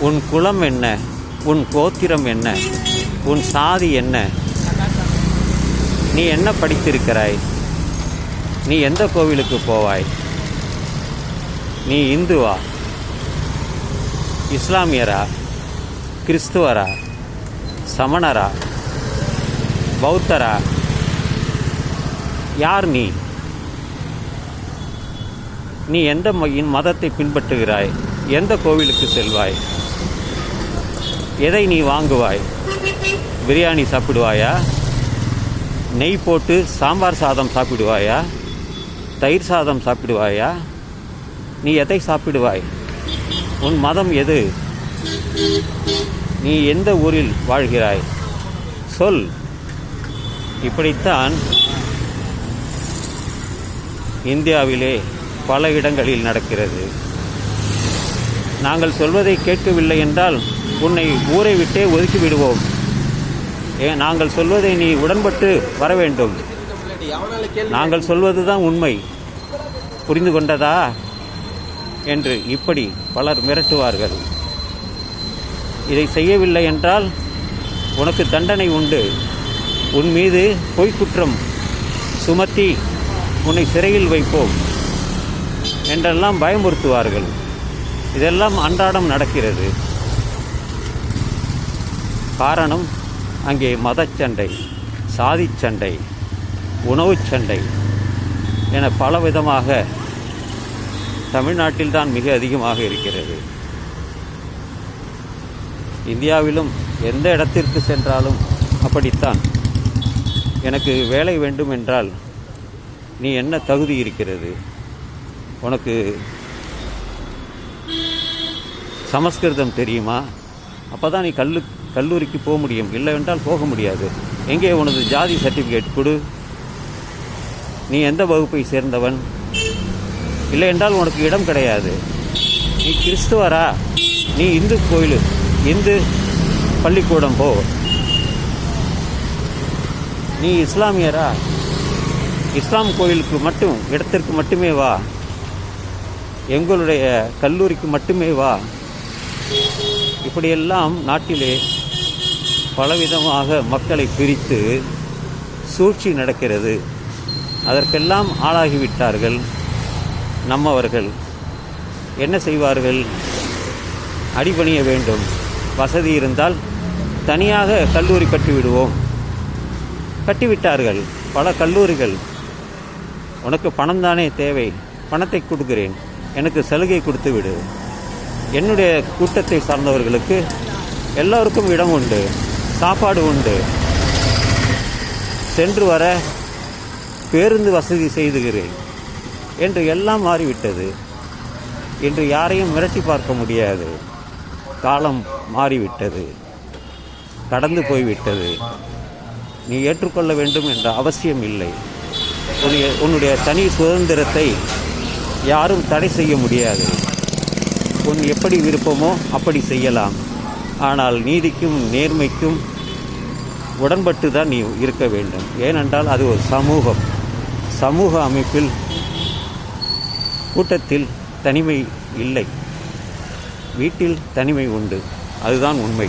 உன் குலம் என்ன? உன் கோத்திரம் என்ன? உன் சாதி என்ன? நீ என்ன படித்திருக்கிறாய்? நீ எந்த கோவிலுக்கு போவாய்? நீ இந்துவா இஸ்லாமியரா? கிறிஸ்துவரா? சமணரா? பௌத்தரா? யார் நீ? நீ எந்த மதத்தை பின்பற்றுகிறாய்? எந்த கோவிலுக்கு செல்வாய்? எதை நீ வாங்குவாய்? பிரியாணி சாப்பிடுவாயா? நெய் போட்டு சாம்பார் சாதம் சாப்பிடுவாயா? தயிர் சாதம் சாப்பிடுவாயா? நீ எதை சாப்பிடுவாய்? உன் மதம் எது? நீ எந்த ஊரில் வாழ்கிறாய்? சொல். இப்படித்தான் இந்தியாவிலே பல இடங்களில் நடக்கிறது. நாங்கள் சொல்வதை கேட்கவில்லை என்றால் உன்னை ஊரை விட்டே ஒதுக்கி விடுவோம். ஏ நாங்கள் சொல்வதை நீ உடன்பட்டு வர வேண்டும். நாங்கள் சொல்வதுதான் உண்மை. புரிந்து கொண்டதா? என்று இப்படி பலர் மிரட்டுவார்கள். இதை செய்யவில்லை என்றால் உனக்கு தண்டனை உண்டு. உன் மீது பொய்க்குற்றம் சுமத்தி உன்னை சிறையில் வைப்போம். என்றெல்லாம் பயமுறுத்துவார்கள். இதெல்லாம் அன்றாடம் நடக்கிறது. காரணம் அங்கே மதச்சண்டை சாதிச் சண்டை உணவுச் சண்டை என பலவிதமாக தமிழ்நாட்டில்தான் மிக அதிகமாக இருக்கிறது. இந்தியாவிலும் எந்த இடத்திற்கு சென்றாலும் அப்படித்தான். எனக்கு வேலை வேண்டும் என்றால் நீ என்ன தகுதி இருக்கிறது? உனக்கு சமஸ்கிருதம் தெரியுமா? அப்போ தான் நீ கல்லு கல்லூரிக்கு போக முடியும். இல்லை என்றால் போக முடியாது. எங்கே உனது ஜாதி சர்டிஃபிகேட் கொடு. நீ எந்த வகுப்பை சேர்ந்தவன்? இல்லை என்றால் உனக்கு இடம் கிடையாது. நீ கிறிஸ்துவரா? நீ இந்து கோயில் இந்து பள்ளிக்கூடம் போ. நீ இஸ்லாமியரா? இஸ்லாம் கோயிலுக்கு மட்டும் இடத்திற்கு மட்டுமே வா. எங்களுடைய கல்லூரிக்கு மட்டுமே வா. இப்படியெல்லாம் நாட்டிலே பலவிதமாக மக்களை பிரித்து சூழ்ச்சி நடக்கிறது. அதற்கெல்லாம் ஆளாகிவிட்டார்கள் நம்மவர்கள். என்ன செய்வார்கள்? அடிபணிய வேண்டும். வசதி இருந்தால் தனியாக கல்லூரி கட்டிவிடுவோம். கட்டிவிட்டார்கள். பல கல்லூரிகள். உனக்கு பணம் தானே தேவை. பணத்தை கொடுக்கிறேன். எனக்கு சலுகை கொடுத்து விடு என்னுடைய கூட்டத்தை சார்ந்தவர்களுக்கு எல்லோருக்கும் இடம் உண்டு சாப்பாடு உண்டு. சென்று வர பேருந்து வசதி செய்துகிறேன் என்று எல்லாம் மாறிவிட்டது. இன்று யாரையும் மிரட்டி பார்க்க முடியாது. காலம் மாறிவிட்டது. கடந்து போய்விட்டது. நீ ஏற்றுக்கொள்ள வேண்டும் என்ற அவசியம் இல்லை. உன்னுடைய உன்னுடைய தனி சுதந்திரத்தை யாரும் தடை செய்ய முடியாது. உன் எப்படி விருப்பமோ அப்படி செய்யலாம். ஆனால் நீதிக்கும் நேர்மைக்கும் உடன்பட்டு தான் நீ இருக்க வேண்டும். ஏனென்றால் அது ஒரு சமூகம். சமூக அமைப்பில் கூட்டத்தில் தனிமை இல்லை. வீட்டில் தனிமை உண்டு. அதுதான் உண்மை.